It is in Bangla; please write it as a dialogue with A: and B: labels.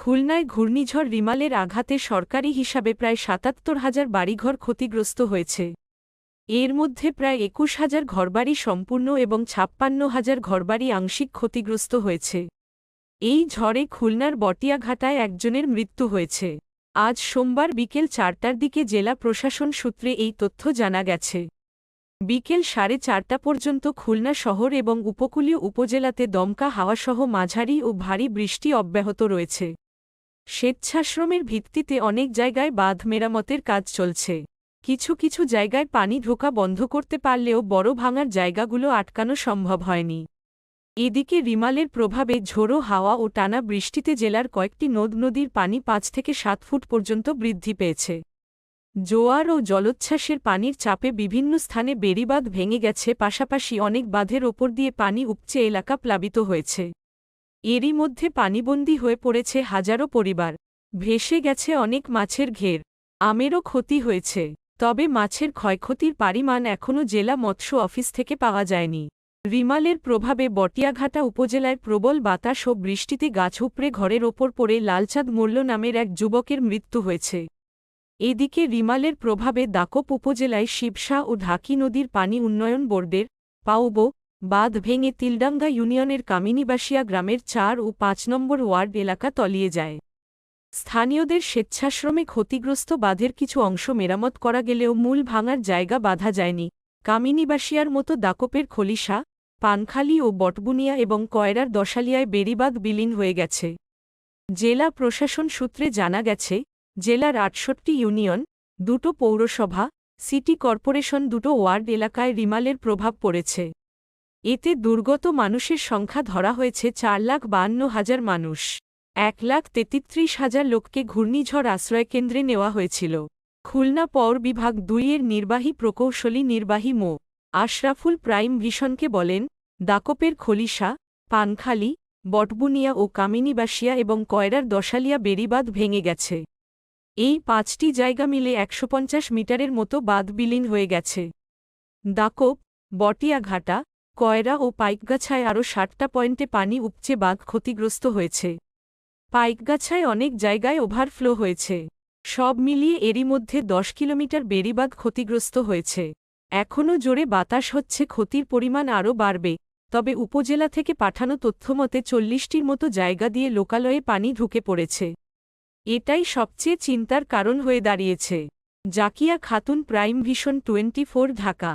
A: খুলনায় ঘূর্ণিঝড় রিমালের আঘাতে সরকারি হিসাবে প্রায় সাতাত্তর হাজার বাড়িঘর ক্ষতিগ্রস্ত হয়েছে। এর মধ্যে প্রায় একুশ হাজার ঘরবাড়ি সম্পূর্ণ এবং ছাপ্পান্ন হাজার ঘরবাড়ি আংশিক ক্ষতিগ্রস্ত হয়েছে। এই ঝড়ে খুলনার বটিয়াঘাটায় একজনের মৃত্যু হয়েছে। আজ সোমবার বিকেল চারটার দিকে জেলা প্রশাসন সূত্রে এই তথ্য জানা গেছে। বিকেল সাড়ে চারটা পর্যন্ত খুলনা শহর এবং উপকূলীয় উপজেলাতে দমকা হাওয়াসহ মাঝারি ও ভারী বৃষ্টি অব্যাহত রয়েছে। স্বেচ্ছাশ্রমের ভিত্তিতে অনেক জায়গায় বাঁধ মেরামতের কাজ চলছে। কিছু কিছু জায়গায় পানি ঢোকা বন্ধ করতে পারলেও বড় ভাঙার জায়গাগুলো আটকানো সম্ভব হয়নি। এদিকে রিমালের প্রভাবে ঝোড়ো হাওয়া ও টানা বৃষ্টিতে জেলার কয়েকটি নদ নদীর পানি পাঁচ থেকে সাত ফুট পর্যন্ত বৃদ্ধি পেয়েছে। জোয়ার ও জলোচ্ছ্বাসের পানির চাপে বিভিন্ন স্থানে বেড়িবাঁধ ভেঙে গেছে, পাশাপাশি অনেক বাঁধের ওপর দিয়ে পানি উপচে এলাকা প্লাবিত হয়েছে। এরই মধ্যে পানিবন্দী হয়ে পড়েছে হাজারো পরিবার। ভেসে গেছে অনেক মাছের ঘের। আমেরও ক্ষতি হয়েছে। তবে মাছের ক্ষয়ক্ষতির পরিমাণ এখনও জেলা মৎস্য অফিস থেকে পাওয়া যায়নি। রিমালের প্রভাবে বটিয়াঘাটা উপজেলায় প্রবল বাতাস ও বৃষ্টিতে গাছ উপড়ে ঘরের ওপর পড়ে লালচাঁদ মোল্ল নামের এক যুবকের মৃত্যু হয়েছে। এদিকে রিমালের প্রভাবে দাকপ উপজেলায় শিবসা ও ঢাকি নদীর পানি উন্নয়ন বোর্ডের পাউবো বাঁধ ভেঙে তিলডাঙ্গা ইউনিয়নের কামিনীবাসিয়া গ্রামের চার ও পাঁচ নম্বর ওয়ার্ড এলাকা তলিয়ে যায়। স্থানীয়দের স্বেচ্ছাশ্রমে ক্ষতিগ্রস্ত বাঁধের কিছু অংশ মেরামত করা গেলেও মূল ভাঙার জায়গা বাঁধা যায়নি। কামিনীবাসিয়ার মতো দাকপের খলিশা, পানখালি ও বটবুনিয়া এবং কয়রার দশালিয়ায় বেড়িবাঁধ বিলীন হয়ে গেছে। জেলা প্রশাসন সূত্রে জানা গেছে, জেলার আটষট্টি ইউনিয়ন, দুটো পৌরসভা, সিটি কর্পোরেশন দুটো ওয়ার্ড এলাকায় রিমালের প্রভাব পড়েছে। এতে দুর্গত মানুষের সংখ্যা ধরা হয়েছে চার লাখ বান্ন হাজার মানুষ। এক লাখ তেত্রিশ হাজার লোককে ঘূর্ণিঝড় আশ্রয়কেন্দ্রে নেওয়া হয়েছিল। খুলনা পৌর বিভাগ দুইয়ের নির্বাহী প্রকৌশলী নির্বাহী মো. আশরাফুল প্রাইম ভিশনকে বলেন, দাকপের খলিশা, পানখালি, বটবুনিয়া ও কামিনীবাসিয়া এবং কয়রার দশালিয়া বেড়িবাঁধ ভেঙে গেছে। এই পাঁচটি জায়গা মিলে একশো পঞ্চাশ মিটারের মতো বাঁধ বিলীন হয়ে গেছে। দাকপ, বটিয়াঘাটা কয়রা ও পাইকগাছায় আরও ষাটটা পয়েন্টে পানি উপচে বাঁধ ক্ষতিগ্রস্ত হয়েছে। পাইকগাছায় অনেক জায়গায় ওভারফ্লো হয়েছে। সব মিলিয়ে এরই মধ্যে দশ কিলোমিটার বেড়িবাঁধ ক্ষতিগ্রস্ত হয়েছে। এখনও জোরে বাতাস হচ্ছে, ক্ষতির পরিমাণ আরও বাড়বে। তবে উপজেলা থেকে পাঠানো তথ্যমতে চল্লিশটির মতো জায়গা দিয়ে লোকালয়ে পানি ঢুকে পড়েছে। এটাই সবচেয়ে চিন্তার কারণ হয়ে দাঁড়িয়েছে। Zakia Khatun prime vision twenty Dhaka.